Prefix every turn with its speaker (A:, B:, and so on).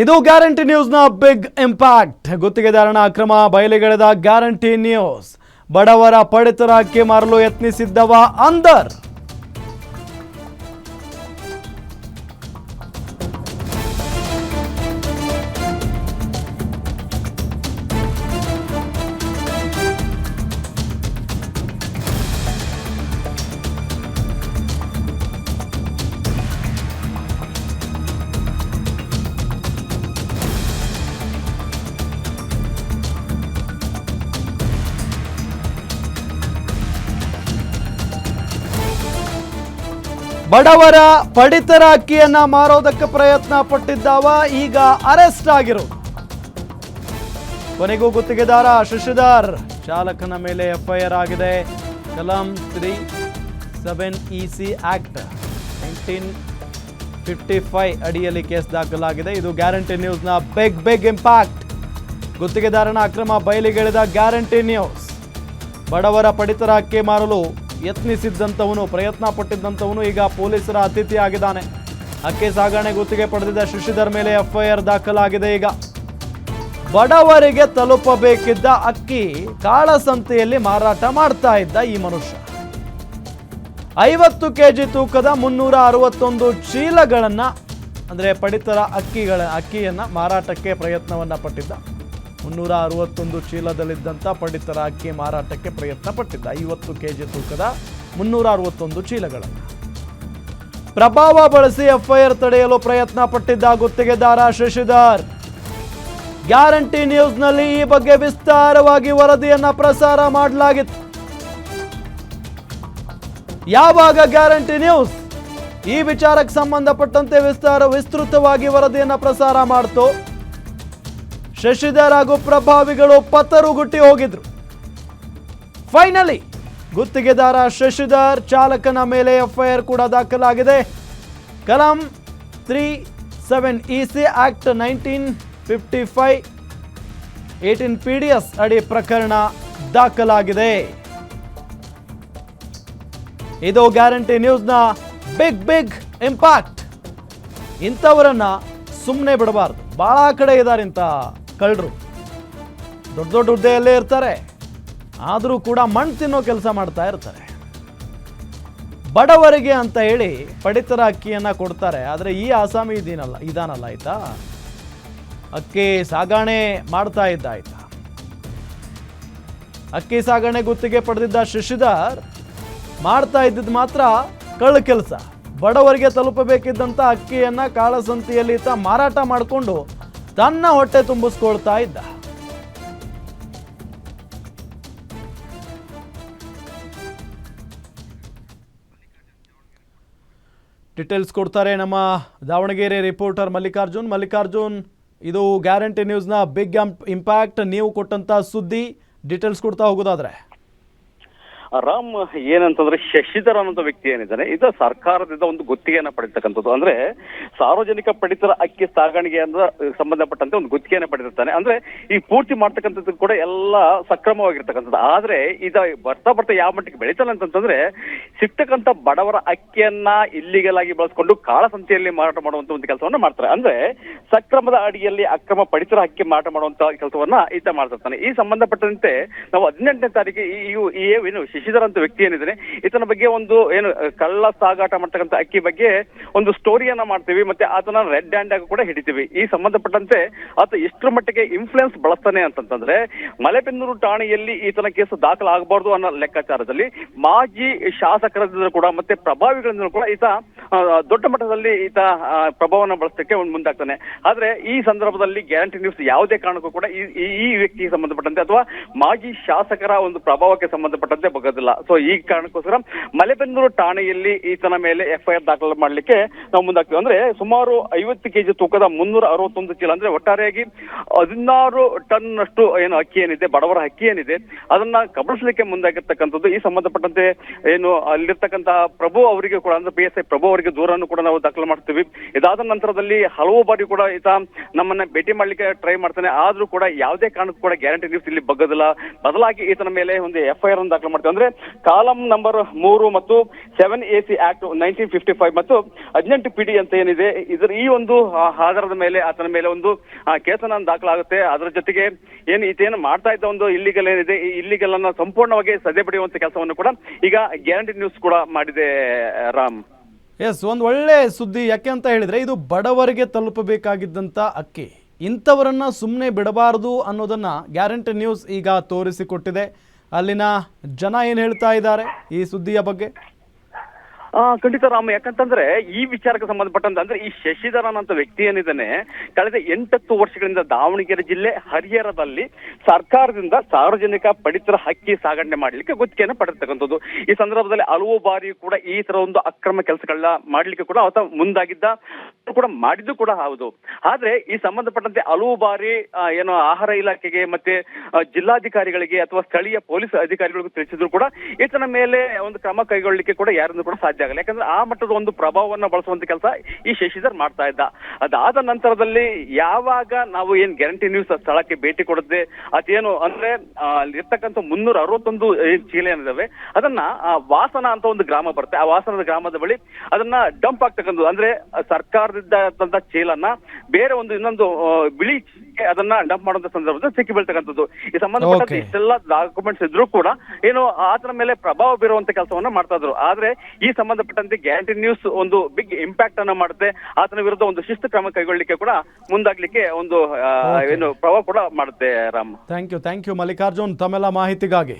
A: ಇದು ಗ್ಯಾರಂಟಿ ನ್ಯೂಸ್ನ big impact. ಗುತ್ತಿಗೆದಾರನ ಅಕ್ರಮ ಬಯಲಿಗೆಳೆದ ಗ್ಯಾರಂಟಿ ನ್ಯೂಸ್. ಬಡವರ ಪಡಿತರ ಅಕ್ಕಿ ಮಾರಲು ಯತ್ನಿಸಿದ್ದವ ಅಂದರ್. ಬಡವರ ಪಡಿತರ ಅಕ್ಕಿಯನ್ನ ಮಾರೋದಕ್ಕೆ ಪ್ರಯತ್ನ ಪಟ್ಟಿದ್ದಾವ, ಈಗ ಅರೆಸ್ಟ್ ಆಗಿರು. ಕೊನೆಗೂ ಗುತ್ತಿಗೆದಾರ ಶಶಿಧರ್, ಚಾಲಕನ ಮೇಲೆ ಎಫ್ಐಆರ್ ಆಗಿದೆ. ಕಲಂ three seven E C act nineteen fifty five ಅಡಿಯಲ್ಲಿ ಕೇಸ್ ದಾಖಲಾಗಿದೆ. ಇದು ಗ್ಯಾರಂಟಿ ನ್ಯೂಸ್ನ ಬಿಗ್ ಬಿಗ್ ಇಂಪ್ಯಾಕ್ಟ್. ಗುತ್ತಿಗೆದಾರನ ಅಕ್ರಮ ಬಯಲಿಗೆಳೆದ ಗ್ಯಾರಂಟಿ ನ್ಯೂಸ್. ಬಡವರ ಪಡಿತರ ಅಕ್ಕಿ ಮಾರಲು ಯತ್ನಿಸಿದ್ದಂಥವನು, ಪ್ರಯತ್ನ ಪಟ್ಟಿದ್ದಂಥವನು ಈಗ ಪೊಲೀಸರ ಅತಿಥಿ ಆಗಿದ್ದಾನೆ ಅಕ್ಕಿ ಸಾಗಣೆ ಗುತ್ತಿಗೆ ಪಡೆದಿದ್ದ ಶಶಿಧರ್ ಮೇಲೆ ಎಫ್ಐಆರ್ ದಾಖಲಾಗಿದೆ ಈಗ. ಬಡವರಿಗೆ ತಲುಪಬೇಕಿದ್ದ ಅಕ್ಕಿ ಕಾಳಸಂತೆಯಲ್ಲಿ ಮಾರಾಟ ಮಾಡ್ತಾ ಇದ್ದ ಈ ಮನುಷ್ಯ. ಐವತ್ತು ಕೆಜಿ ತೂಕದ ಮುನ್ನೂರ ಅರವತ್ತೊಂದು ಚೀಲಗಳನ್ನ, ಅಂದ್ರೆ ಪಡಿತರ ಅಕ್ಕಿಗಳ ಅಕ್ಕಿಯನ್ನ ಮಾರಾಟಕ್ಕೆ ಪ್ರಯತ್ನವನ್ನ ಪಟ್ಟಿದ್ದ. ಮುನ್ನೂರ ಅರವತ್ತೊಂದು ಚೀಲದಲ್ಲಿದ್ದಂಥ ಪಂಡಿತರ ಅಕ್ಕಿ ಮಾರಾಟಕ್ಕೆ ಪ್ರಯತ್ನ ಪಟ್ಟಿದ್ದ ಐವತ್ತು ಕೆಜಿ ತೂಕದ ಮುನ್ನೂರ ಅರವತ್ತೊಂದು ಚೀಲಗಳನ್ನು. ಪ್ರಭಾವ ಬಳಸಿ ಎಫ್ಐಆರ್ ತಡೆಯಲು ಪ್ರಯತ್ನ ಪಟ್ಟಿದ್ದ ಗುತ್ತಿಗೆದಾರ ಶಶಿಧರ್. ಗ್ಯಾರಂಟಿ ನ್ಯೂಸ್ನಲ್ಲಿ ಈ ಬಗ್ಗೆ ವಿಸ್ತಾರವಾಗಿ ವರದಿಯನ್ನ ಪ್ರಸಾರ ಮಾಡಲಾಗಿತ್ತು. ಯಾವಾಗ ಗ್ಯಾರಂಟಿ ನ್ಯೂಸ್? ಈ ವಿಚಾರಕ್ಕೆ ಸಂಬಂಧಪಟ್ಟಂತೆ ವಿಸ್ತಾರ ವಿಸ್ತೃತವಾಗಿ ವರದಿಯನ್ನ ಪ್ರಸಾರ ಮಾಡ್ತು. ಶಶಿಧರ್ ಹಾಗೂ ಪ್ರಭಾವಿಗಳು ಪತರುಗುಟ್ಟಿ ಹೋಗಿದ್ರು. ಫೈನಲಿ ಗುತ್ತಿಗೆದಾರ ಶಶಿಧರ್ ಚಾಲಕನ ಮೇಲೆ ಎಫ್ಐಆರ್ ಕೂಡ ದಾಖಲಾಗಿದೆ. ಕಲಂ three seven E C act nineteen fifty five eighteen P D S ಅಡಿ ಪ್ರಕರಣ ದಾಖಲಾಗಿದೆ. ಇದು ಗ್ಯಾರಂಟಿ ನ್ಯೂಸ್ನ ಬಿಗ್ ಬಿಗ್ ಇಂಪ್ಯಾಕ್ಟ್. ಇಂಥವರನ್ನ ಸುಮ್ಮನೆ ಬಿಡಬಾರ್ದು. ಭಾಳ ಕಡೆ ಇದ್ದಾರೆ ಇಂಥ ಕಳ್ಳರು. ದೊಡ್ಡ ದೊಡ್ಡ ಹುದ್ದೆಯಲ್ಲೇ ಇರ್ತಾರೆ. ಆದರೂ ಕೂಡ ಮಣ್ಣು ತಿನ್ನೋ ಕೆಲಸ ಮಾಡ್ತಾ ಇರ್ತಾರೆ. ಬಡವರಿಗೆ ಅಂತ ಹೇಳಿ ಪಡಿತರ ಅಕ್ಕಿಯನ್ನು ಕೊಡ್ತಾರೆ. ಆದರೆ ಈ ಆಸಾಮಿ ಇದೀನಲ್ಲ, ಇದಾನಲ್ಲ ಆಯ್ತಾ? ಅಕ್ಕಿ ಸಾಗಾಣೆ ಮಾಡ್ತಾ ಇದ್ದ ಆಯ್ತಾ? ಅಕ್ಕಿ ಸಾಗಣೆ ಗುತ್ತಿಗೆ ಪಡೆದಿದ್ದ ಶಶಿಧರ್ ಮಾಡ್ತಾ ಇದ್ದಿದ್ದು ಮಾತ್ರ ಕಳ್ಳ ಕೆಲಸ. ಬಡವರಿಗೆ ತಲುಪಬೇಕಿದ್ದಂಥ ಅಕ್ಕಿಯನ್ನು ಕಾಳಸಂತಿಯಲ್ಲಿ ಈತ ಮಾರಾಟ ಮಾಡಿಕೊಂಡು ತನ್ನ ಹೊಟ್ಟೆ ತುಂಬಿಸ್ಕೊಳ್ತಾ ಇದ್ದ. ಡೀಟೇಲ್ಸ್ ಕೊಡ್ತಾರೆ ನಮ್ಮ ದಾವಣಗೆರೆ ರಿಪೋರ್ಟರ್ ಮಲ್ಲಿಕಾರ್ಜುನ್. ಮಲ್ಲಿಕಾರ್ಜುನ್, ಇದು ಗ್ಯಾರಂಟಿ ನ್ಯೂಸ್ನ ಬಿಗ್ ಇಂಪ್ಯಾಕ್ಟ್ ನೀವು ಕೊಟ್ಟಂತ ಸುದ್ದಿ. ಡೀಟೇಲ್ಸ್ ಕೊಡ್ತಾ ಹೋಗೋದಾದ್ರೆ.
B: ರಾಮ್ ಏನಂತಂದ್ರೆ ಶಶಿಧರ್ ಅನ್ನೋ ವ್ಯಕ್ತಿ ಏನಿದ್ದಾನೆ, ಇದು ಸರ್ಕಾರದಿಂದ ಒಂದು ಗುತ್ತಿಗೆಯನ್ನ ಪಡಿತಕ್ಕಂಥದ್ದು. ಅಂದ್ರೆ ಸಾರ್ವಜನಿಕ ಪಡಿತರ ಅಕ್ಕಿ ಸಾಗಾಣಿಕೆ ಅಂದ್ರೆ ಸಂಬಂಧಪಟ್ಟಂತೆ ಒಂದು ಗುತ್ತಿಗೆಯನ್ನ ಪಡೆದಿರ್ತಾನೆ. ಅಂದ್ರೆ ಈ ಪೂರ್ತಿ ಮಾಡ್ತಕ್ಕಂಥದ್ದು ಕೂಡ ಎಲ್ಲ ಸಕ್ರಮವಾಗಿರ್ತಕ್ಕಂಥದ್ದು. ಆದ್ರೆ ಇದ ಬರ್ತಾ ಬರ್ತಾ ಯಾವ ಮಟ್ಟಿಗೆ ಬೆಳೀತಾನೆ ಅಂತಂತಂದ್ರೆ ಸಿಗ್ತಕ್ಕಂಥ ಬಡವರ ಅಕ್ಕಿಯನ್ನ ಇಲ್ಲಿಗಲ್ ಆಗಿ ಬಳಸ್ಕೊಂಡು ಕಾಳಸಂತೆಯಲ್ಲಿ ಮಾರಾಟ ಮಾಡುವಂತ ಒಂದು ಕೆಲಸವನ್ನ ಮಾಡ್ತಾರೆ. ಅಂದ್ರೆ ಸಕ್ರಮದ ಅಡಿಯಲ್ಲಿ ಅಕ್ರಮ ಪಡಿತರ ಅಕ್ಕಿ ಮಾರಾಟ ಮಾಡುವಂತ ಕೆಲಸವನ್ನ ಈತ ಮಾಡ್ತಿರ್ತಾನೆ. ಈ ಸಂಬಂಧಪಟ್ಟಂತೆ ನಾವು ಹದಿನೆಂಟನೇ ತಾರೀಕು ಈ ಏನು ಶಶಿಧರ್ ವ್ಯಕ್ತಿ ಏನಿದ್ದಾನೆ ಈತನ ಬಗ್ಗೆ ಒಂದು ಏನು ಕಳ್ಳ ಸಾಗಾಟ ಮಾಡ್ತಕ್ಕಂಥ ಅಕ್ಕಿ ಬಗ್ಗೆ ಒಂದು ಸ್ಟೋರಿಯನ್ನ ಮಾಡ್ತೀವಿ, ಮತ್ತೆ ಆತನ ರೆಡ್ ಹ್ಯಾಂಡ್ ಆಗಿ ಕೂಡ ಹಿಡಿತೀವಿ. ಈ ಸಂಬಂಧಪಟ್ಟಂತೆ ಆತ ಎಷ್ಟರ ಮಟ್ಟಿಗೆ ಇನ್ಫ್ಲುಯೆನ್ಸ್ ಬಳಸ್ತಾನೆ ಅಂತಂತಂದ್ರೆ, ಮಲೆಬೆನ್ನೂರು ಠಾಣೆಯಲ್ಲಿ ಈತನ ಕೇಸು ದಾಖಲಾಗಬಾರ್ದು ಅನ್ನೋ ಲೆಕ್ಕಾಚಾರದಲ್ಲಿ ಮಾಜಿ ಶಾಸಕರಿಂದ ಕೂಡ, ಮತ್ತೆ ಪ್ರಭಾವಿಗಳಿಂದ ಕೂಡ ಈತ ದೊಡ್ಡ ಮಟ್ಟದಲ್ಲಿ ಈತ ಪ್ರಭಾವವನ್ನು ಬಳಸಲಿಕ್ಕೆ ಒಂದು ಮುಂದಾಗ್ತಾನೆ. ಆದ್ರೆ ಈ ಸಂದರ್ಭದಲ್ಲಿ ಗ್ಯಾರಂಟಿ ನ್ಯೂಸ್ ಯಾವುದೇ ಕಾರಣಕ್ಕೂ ಕೂಡ ಈ ವ್ಯಕ್ತಿಗೆ ಸಂಬಂಧಪಟ್ಟಂತೆ ಅಥವಾ ಮಾಜಿ ಶಾಸಕರ ಒಂದು ಪ್ರಭಾವಕ್ಕೆ ಸಂಬಂಧಪಟ್ಟಂತೆ ಬಗ್ಗೋದಿಲ್ಲ. ಸೊ ಈ ಕಾರಣಕ್ಕೋಸ್ಕರ ಮಲೆಬೆನ್ನೂರು ಠಾಣೆಯಲ್ಲಿ ಈತನ ಮೇಲೆ ಎಫ್ಐಆರ್ ದಾಖಲು ಮಾಡಲಿಕ್ಕೆ ನಾವು ಮುಂದಾಗ್ತೀವಿ. ಅಂದ್ರೆ ಸುಮಾರು ಐವತ್ತು ಕೆಜಿ ತೂಕದ ಮುನ್ನೂರ ಅರವತ್ತೊಂದು ಚೀಲ, ಅಂದ್ರೆ ಒಟ್ಟಾರೆಯಾಗಿ ಹದಿನಾರು ಟನ್ ಅಷ್ಟು ಏನು ಅಕ್ಕಿ ಏನಿದೆ, ಬಡವರ ಅಕ್ಕಿ ಏನಿದೆ, ಅದನ್ನ ಕಬಳಿಸಲಿಕ್ಕೆ ಮುಂದಾಗಿರ್ತಕ್ಕಂಥದ್ದು ಈ ಸಂಬಂಧಪಟ್ಟಂತೆ ಏನು ಅಲ್ಲಿರ್ತಕ್ಕಂತಹ ಪ್ರಭು ಅವರಿಗೆ ಕೂಡ, ಅಂದ್ರೆ ಪಿ ಎಸ್ ಐ ಪ್ರಭು ಅವರಿಗೆ ದೂರನ್ನು ಕೂಡ ನಾವು ದಾಖಲು ಮಾಡ್ತೀವಿ. ಇದಾದ ನಂತರದಲ್ಲಿ ಹಲವು ಬಾರಿ ಕೂಡ ಈತ ನಮ್ಮನ್ನ ಭೇಟಿ ಮಾಡ್ಲಿಕ್ಕೆ ಟ್ರೈ ಮಾಡ್ತಾನೆ. ಆದ್ರೂ ಕೂಡ ಯಾವುದೇ ಕಾರಣಕ್ಕೂ ಕೂಡ ಗ್ಯಾರಂಟಿ ನ್ಯೂಸ್ ಇಲ್ಲಿ ಬಗ್ಗದಿಲ್ಲ. ಬದಲಾಗಿ ಈತನ ಮೇಲೆ ಒಂದು ಎಫ್ ಐ ಆರ್ ಅನ್ನು ದಾಖಲು ಮಾಡ್ತೀವಿ. ಅಂದ್ರೆ ಕಾಲಂ ನಂಬರ್ ಮೂರು ಮತ್ತು seven A C act nineteen fifty five ಮತ್ತು ಹದಿನೆಂಟು ಪಿ ಡಿ ಅಂತ ಏನಿದೆ, ಇದರ ಈ ಒಂದು ಆಧಾರದ ಮೇಲೆ ಆತನ ಮೇಲೆ ಒಂದು ಕೇಸನ್ನ ದಾಖಲಾಗುತ್ತೆ. ಅದರ ಜೊತೆಗೆ ಏನು ಈತೇನು ಮಾಡ್ತಾ ಇದ್ದ ಒಂದು ಇಲ್ಲಿಗಲ್ ಏನಿದೆ, ಈ ಇಲ್ಲಿಗಲ್ ಅನ್ನ ಸಂಪೂರ್ಣವಾಗಿ ಸದೆ ಪಡೆಯುವಂತ ಕೆಲಸವನ್ನು ಕೂಡ ಈಗ ಗ್ಯಾರಂಟಿ ನ್ಯೂಸ್ ಕೂಡ ಮಾಡಿದೆ, ರಾಮ್.
A: ಎಸ್ ಒಂದು ಒಳ್ಳೆ ಸುದ್ದಿ ಯಾಕೆ ಅಂತ ಹೇಳಿದರೆ ಇದು ಬಡವರಿಗೆ ತಲುಪಬೇಕಾಗಿದ್ದಂಥ ಅಕ್ಕಿ. ಇಂಥವರನ್ನು ಸುಮ್ಮನೆ ಬಿಡಬಾರದು ಅನ್ನೋದನ್ನು ಗ್ಯಾರಂಟಿ ನ್ಯೂಸ್ ಈಗ ತೋರಿಸಿಕೊಟ್ಟಿದೆ. ಅಲ್ಲಿನ ಜನ ಏನು ಹೇಳ್ತಾ ಇದ್ದಾರೆ ಈ ಸುದ್ದಿಯ ಬಗ್ಗೆ?
B: ಖಂಡಿತ ರಾಮ, ಯಾಕಂತಂದ್ರೆ ಈ ವಿಚಾರಕ್ಕೆ ಸಂಬಂಧಪಟ್ಟಂತ ಅಂದ್ರೆ ಈ ಶಶಿಧರನ್ ಅಂತ ವ್ಯಕ್ತಿ ಏನಿದ್ದಾನೆ, ಕಳೆದ ಎಂಟತ್ತು ವರ್ಷಗಳಿಂದ ದಾವಣಗೆರೆ ಜಿಲ್ಲೆ ಹರಿಹರದಲ್ಲಿ ಸರ್ಕಾರದಿಂದ ಸಾರ್ವಜನಿಕ ಪಡಿತರ ಹಕ್ಕಿ ಸಾಗಣೆ ಮಾಡಲಿಕ್ಕೆ ಗುತ್ತಿಗೆಯನ್ನು ಪಡೆದಿರ್ತಕ್ಕಂಥದ್ದು. ಈ ಸಂದರ್ಭದಲ್ಲಿ ಹಲವು ಬಾರಿ ಕೂಡ ಈ ತರ ಒಂದು ಅಕ್ರಮ ಕೆಲಸಗಳನ್ನ ಮಾಡ್ಲಿಕ್ಕೆ ಕೂಡ ಆತ ಮುಂದಾಗಿದ್ದ ಕೂಡ ಮಾಡಿದ್ದು ಕೂಡ ಹೌದು. ಆದ್ರೆ ಈ ಸಂಬಂಧಪಟ್ಟಂತೆ ಹಲವು ಬಾರಿ ಏನು ಆಹಾರ ಇಲಾಖೆಗೆ ಮತ್ತೆ ಜಿಲ್ಲಾಧಿಕಾರಿಗಳಿಗೆ ಅಥವಾ ಸ್ಥಳೀಯ ಪೊಲೀಸ್ ಅಧಿಕಾರಿಗಳಿಗೂ ತಿಳಿಸಿದ್ರು ಕೂಡ ಈತನ ಮೇಲೆ ಒಂದು ಕ್ರಮ ಕೈಗೊಳ್ಳಲಿಕ್ಕೆ ಕೂಡ ಯಾರಿಂದ ಕೂಡ ಸಾಧ್ಯ ಆಗಲ್ಲ ಯಾಕಂದ್ರೆ ಆ ಮಟ್ಟದ ಒಂದು ಪ್ರಭಾವವನ್ನ ಬಳಸುವಂತ ಕೆಲಸ ಈ ಶಶಿಧರ್ ಮಾಡ್ತಾ ಇದ್ದ. ಅದಾದ ನಂತರದಲ್ಲಿ ಯಾವಾಗ ನಾವು ಏನ್ ಗ್ಯಾರಂಟಿ ನ್ಯೂಸ್ ಸ್ಥಳಕ್ಕೆ ಭೇಟಿ ಕೊಡದೆ ಅದೇನು ಅಂದ್ರೆ ಅಲ್ಲಿ ಅಲ್ಲಿರ್ತಕ್ಕಂಥ ಮುನ್ನೂರ ಅರವತ್ತೊಂದು ಚೀಲ ಏನಿದಾವೆ ಅದನ್ನ ಆ, ವಾಸನ ಅಂತ ಒಂದು ಗ್ರಾಮ ಬರುತ್ತೆ. ಆ ವಾಸನದ ಗ್ರಾಮದ ಬಳಿ ಅದನ್ನ ಡಂಪ್ ಆಗ್ತಕ್ಕಂಥದ್ದು. ಅಂದ್ರೆ ಸರ್ಕಾರದಿಂದ ಚೀಲನ್ನ ಬೇರೆ ಒಂದು ಇನ್ನೊಂದು ಬಿಳಿ ಅದನ್ನ ಡಂಪ್ ಮಾಡುವಂತ ಸಂದರ್ಭದಲ್ಲಿ ಸಿಕ್ಕಿ ಬೀಳ್ತಕ್ಕಂಥದ್ದು. ಈ ಸಂಬಂಧಪಟ್ಟ. ಇಷ್ಟೆಲ್ಲ ಡಾಕ್ಯುಮೆಂಟ್ಸ್ ಇದ್ರೂ ಕೂಡ ಏನು ಆತನ ಮೇಲೆ ಪ್ರಭಾವ ಬೀರುವಂತ ಕೆಲಸವನ್ನ ಮಾಡ್ತಾ ಇದ್ರು. ಆದ್ರೆ ಈ ಸಂಬಂಧಪಟ್ಟಂತೆ ಗ್ಯಾರಂಟಿ ನ್ಯೂಸ್ ಒಂದು ಬಿಗ್ ಇಂಪ್ಯಾಕ್ಟ್ ಅನ್ನ ಮಾಡುತ್ತೆ. ಆತನ ವಿರುದ್ಧ ಒಂದು ಶಿಸ್ತು ಕ್ರಮ ಕೈಗೊಳ್ಳಲಿಕ್ಕೆ ಕೂಡ ಮುಂದಾಗ್ಲಿಕ್ಕೆ ಒಂದು ಏನು ಪ್ರಭಾವ ಕೂಡ ಮಾಡುತ್ತೆ Ram.
A: Thank you thank you Mallikarjun. ತಮ್ಮೆಲ್ಲ ಮಾಹಿತಿಗಾಗಿ.